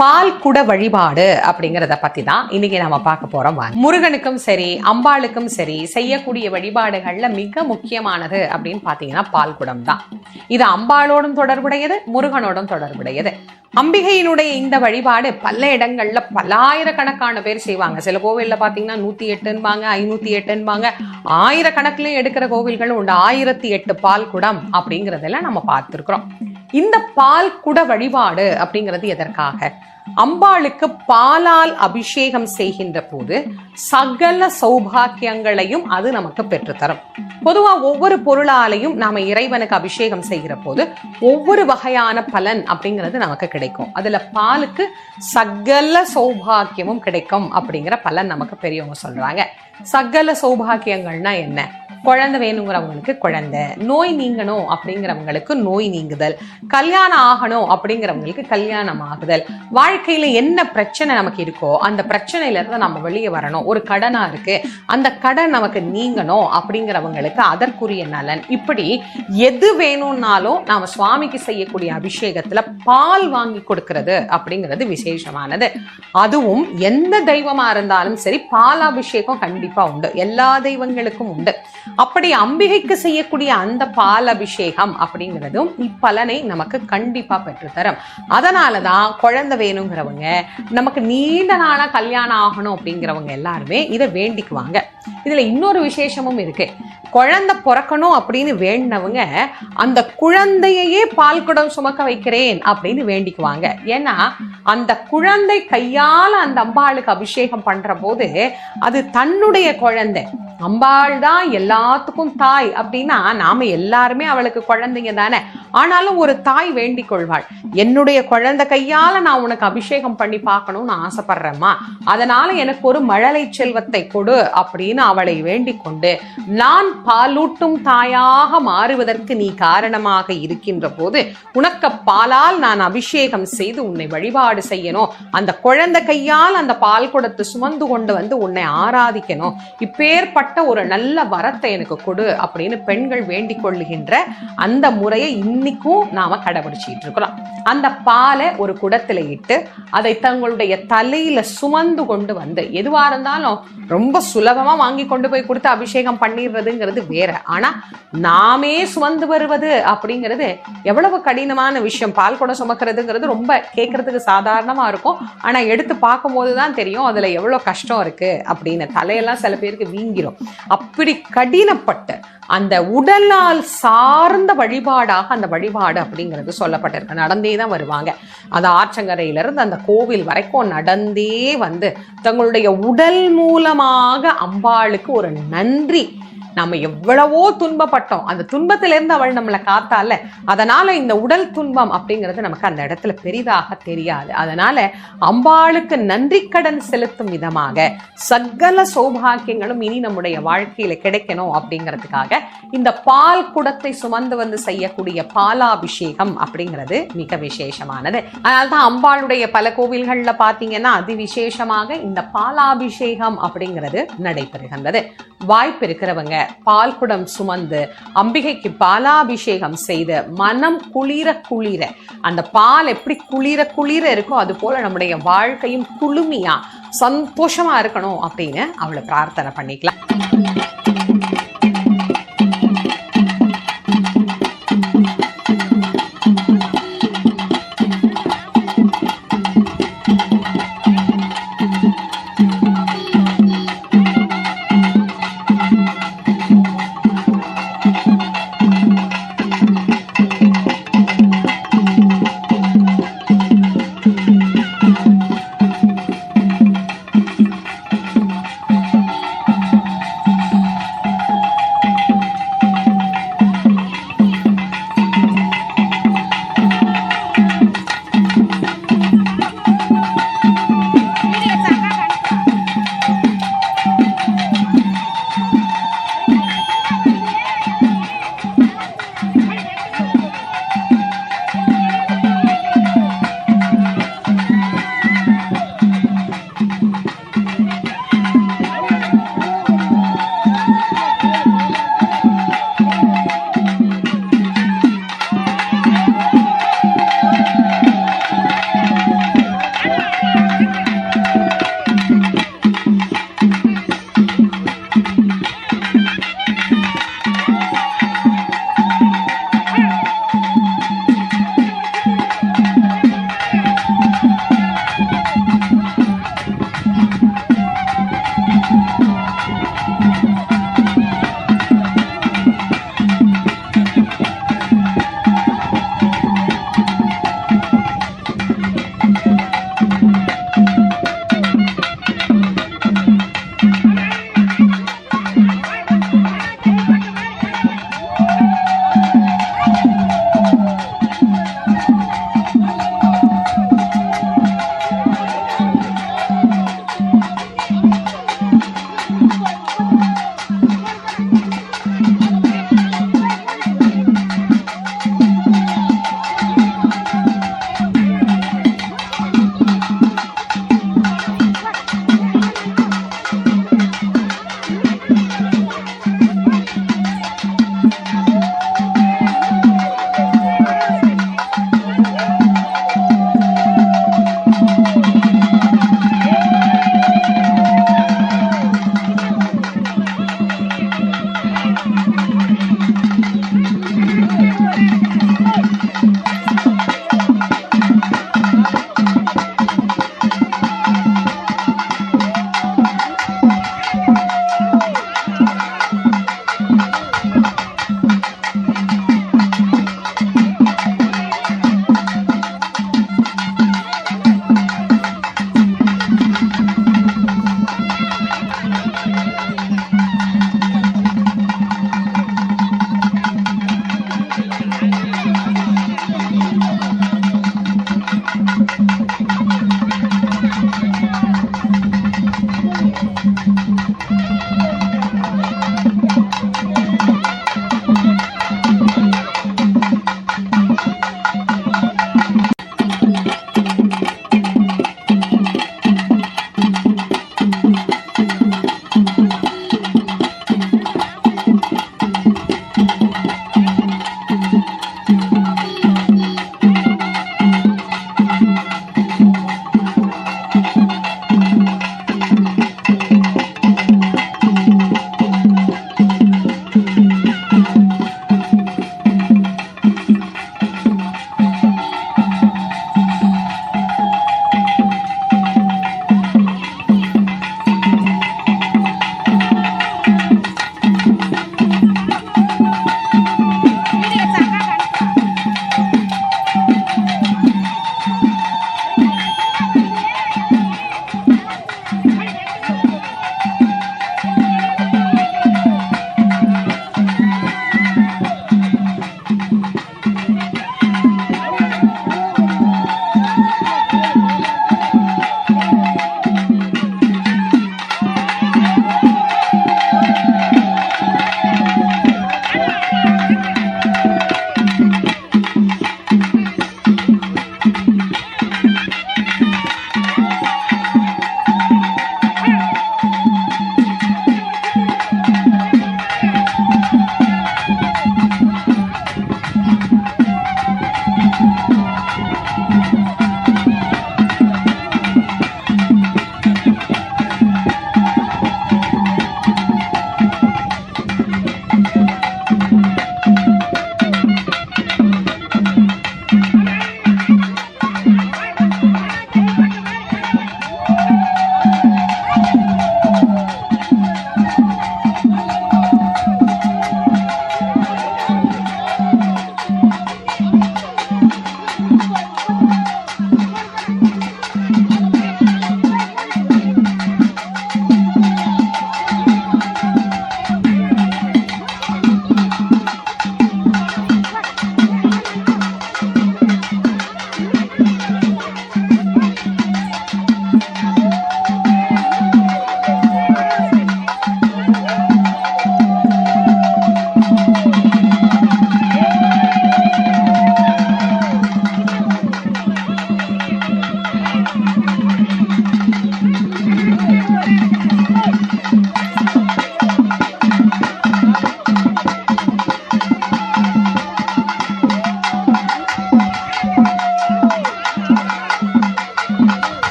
பால் குட வழிபாடு அப்படிங்கறத பத்தி தான் இன்னைக்கு நாம பார்க்க போறோம். வாங்க. முருகனுக்கும் சரி அம்பாளுக்கும் சரி செய்யக்கூடிய வழிபாடுகள்ல மிக முக்கியமானது அப்படின்னு பாத்தீங்கன்னா பால் குடம் தான். இது அம்பாளோடும் தொடர்புடையது முருகனோடும் தொடர்புடையது. அம்பிகையினுடைய இந்த வழிபாடு பல இடங்கள்ல பல்லாயிரக்கணக்கான பேர் செய்வாங்க. சில கோவில்ல பாத்தீங்கன்னா நூத்தி எட்டுன்பாங்க ஐநூத்தி எட்டுன்பாங்க. ஆயிரக்கணக்கிலையும் எடுக்கிற கோவில்களும் உண்டு. ஆயிரத்தி எட்டு பால் குடம் அப்படிங்கறதெல்லாம் நம்ம பார்த்திருக்கிறோம். இந்த பால் குட வழிபாடு அப்படிங்கிறது எதற்காக? அம்பாளுக்கு பாலால் அபிஷேகம் செய்கின்ற போது சகல சௌபாக்கியங்களையும் அது நமக்கு பெற்றுத்தரும். பொதுவா ஒவ்வொரு பொருளாலையும் நாம இறைவனுக்கு அபிஷேகம் செய்கிற போது ஒவ்வொரு வகையான பலன் அப்படிங்கிறது நமக்கு கிடைக்கும். அதுல பாலுக்கு சகல சௌபாக்கியமும் கிடைக்கும் அப்படிங்கிற பலன் நமக்கு பெரியவங்க சொல்றாங்க. சகல சௌபாக்கியங்கள்னா என்ன? குழந்தை வேணுங்கிறவங்களுக்கு குழந்தை. நோய் நீங்கணும் அப்படிங்கிறவங்களுக்கு நோய் நீங்குதல். கல்யாணம் ஆகணும் அப்படிங்கிறவங்களுக்கு கல்யாணம் ஆகுதல். வாழ்க்கையில என்ன பிரச்சனை நமக்கு இருக்கோ அந்த பிரச்சனையில இருந்து நம்ம வெளியே வரணும். ஒரு கடனா இருக்கு. அந்த கடன் நமக்கு நீங்கணும் அப்படிங்கிறவங்களுக்கு அதற்குரிய நலன். இப்படி எது வேணும்னாலும் நாம சுவாமிக்கு செய்யக்கூடிய அபிஷேகத்துல பால் வாங்கி கொடுக்கிறது அப்படிங்கிறது விசேஷமானது. அதுவும் எந்த தெய்வமா இருந்தாலும் சரி பாலாபிஷேகம் கண்டிப்பா உண்டு. எல்லா தெய்வங்களுக்கும் உண்டு. அப்படி அம்பிகைக்கு செய்யக்கூடிய அந்த பால் அபிஷேகம் அப்படிங்கிறதும் இப்பலனை நமக்கு கண்டிப்பா பெற்றுத்தரும். அதனாலதான் குழந்தை வேணுங்கிறவங்க நமக்கு நீண்ட நாளாக கல்யாணம் ஆகணும் அப்படிங்கிறவங்க எல்லாருமே இதை வேண்டிக்குவாங்க. இதுல இன்னொரு விசேஷமும் இருக்கு. குழந்தை பிறக்கணும் அப்படின்னு வேண்டினவங்க அந்த குழந்தையையே பால் குடம் சுமக்க வைக்கிறேன் அப்படின்னு வேண்டிக்குவாங்க. ஏன்னா அந்த குழந்தை கையால அந்த அம்பாளுக்கு அபிஷேகம் பண்ற போது அது தன்னுடைய குழந்தை. அம்பாள் தான் எல்லாத்துக்கும் தாய் அப்படின்னா நாம எல்லாருமே அவளுக்கு குழந்தைங்க தானே. ஆனாலும் ஒரு தாய் வேண்டிக் கொள்வாள். என்னுடைய குழந்தை கையால நான் உனக்கு அபிஷேகம் பண்ணி பார்க்கணும்னு ஆசைப்படுறேம்மா. அதனால எனக்கு ஒரு மழலை செல்வத்தை கொடு அப்படின்னு அவளை வேண்டிக் கொண்டு நான் பாலூட்டும் தாயாக மாறுவதற்கு நீ காரணமாக இருக்கின்ற போது உனக்கு பாலால் நான் அபிஷேகம் செய்து உன்னை வழிபாடு செய்யணும். அந்த குழந்தை கையால் அந்த பால் குடத்தை சுமந்து கொண்டு வந்து உன்னை ஆராதிக்கணும். இப்பேற்பட்ட ஒரு நல்ல வரத்தை எனக்கு கொடு அப்படின்னு பெண்கள் வேண்டிக் கொள்ளுகின்ற அந்த முறையை இன்னைக்கும் நாம கடைபிடிச்சிட்டு இருக்கிறோம். அந்த பாலை ஒரு குடத்துல இட்டு அதை தங்களுடைய தலையில சுமந்து கொண்டு வந்து எதுவா இருந்தாலும் ரொம்ப சுலபமா வாங்கி வாங்கி கொண்டு போய் கொடுத்து அபிஷேகம் பண்ணிடுறதுங்கிறது வேற. ஆனா நாமே சுமந்து வருவது அப்படிங்கிறது எவ்வளவு கடினமான விஷயம். பால் குடம் சுமக்கிறதுங்கிறது ரொம்ப கேட்கறதுக்கு சாதாரணமா இருக்கும். ஆனா எடுத்து பார்க்கும்போது தான் தெரியும் அதுல எவ்வளவு கஷ்டம் இருக்கு அப்படின்னு. தலையெல்லாம் சில பேருக்கு வீங்கிரும். அப்படி கடினப்பட்டு அந்த உடலால் சார்ந்த வழிபாடாக அந்த வழிபாடு அப்படிங்கிறது சொல்லப்பட்டிருக்கு. நடந்தே தான் வருவாங்க. அந்த ஆற்றங்கரையிலிருந்து அந்த கோவில் வரைக்கும் நடந்தே வந்து தங்களுடைய உடல் மூலமாக அம்பாள் அம்பாளுக்கு ஒரு நன்றி. நம்ம எவ்வளவோ துன்பப்பட்டோம். அந்த துன்பத்திலிருந்து அவள் நம்மளை காத்தால அதனால இந்த உடல் துன்பம் அப்படிங்கிறது நமக்கு அந்த இடத்துல பெரிதாக தெரியாது. அதனால அம்பாளுக்கு நன்றி கடன் செலுத்தும் விதமாக சகல சௌபாக்கியங்களும் இனி நம்முடைய வாழ்க்கையில கிடைக்கணும் அப்படிங்கிறதுக்காக இந்த பால் குடத்தை சுமந்து வந்து செய்யக்கூடிய பாலாபிஷேகம் அப்படிங்கிறது மிக விசேஷமானது. அதனால்தான் அம்பாளுடைய பல கோவில்கள்ல பாத்தீங்கன்னா அதி விசேஷமாக இந்த பாலாபிஷேகம் அப்படிங்கிறது நடைபெறுகின்றது. வாய்ப்பு இருக்கிறவங்க பால் குடம் சுமந்து அம்பிகைக்கு பாலாபிஷேகம் செய்து மனம் குளிர குளிர அந்த பால் எப்படி குளிர குளிர இருக்கோ அது போல நம்முடைய வாழ்க்கையும் குளுமையா சந்தோஷமா இருக்கணும் அப்படின்னு அவளை பிரார்த்தனை பண்ணிக்கலாம்.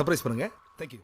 சர்ப்ரைஸ் பண்ணுங்க. தேங்க்யூ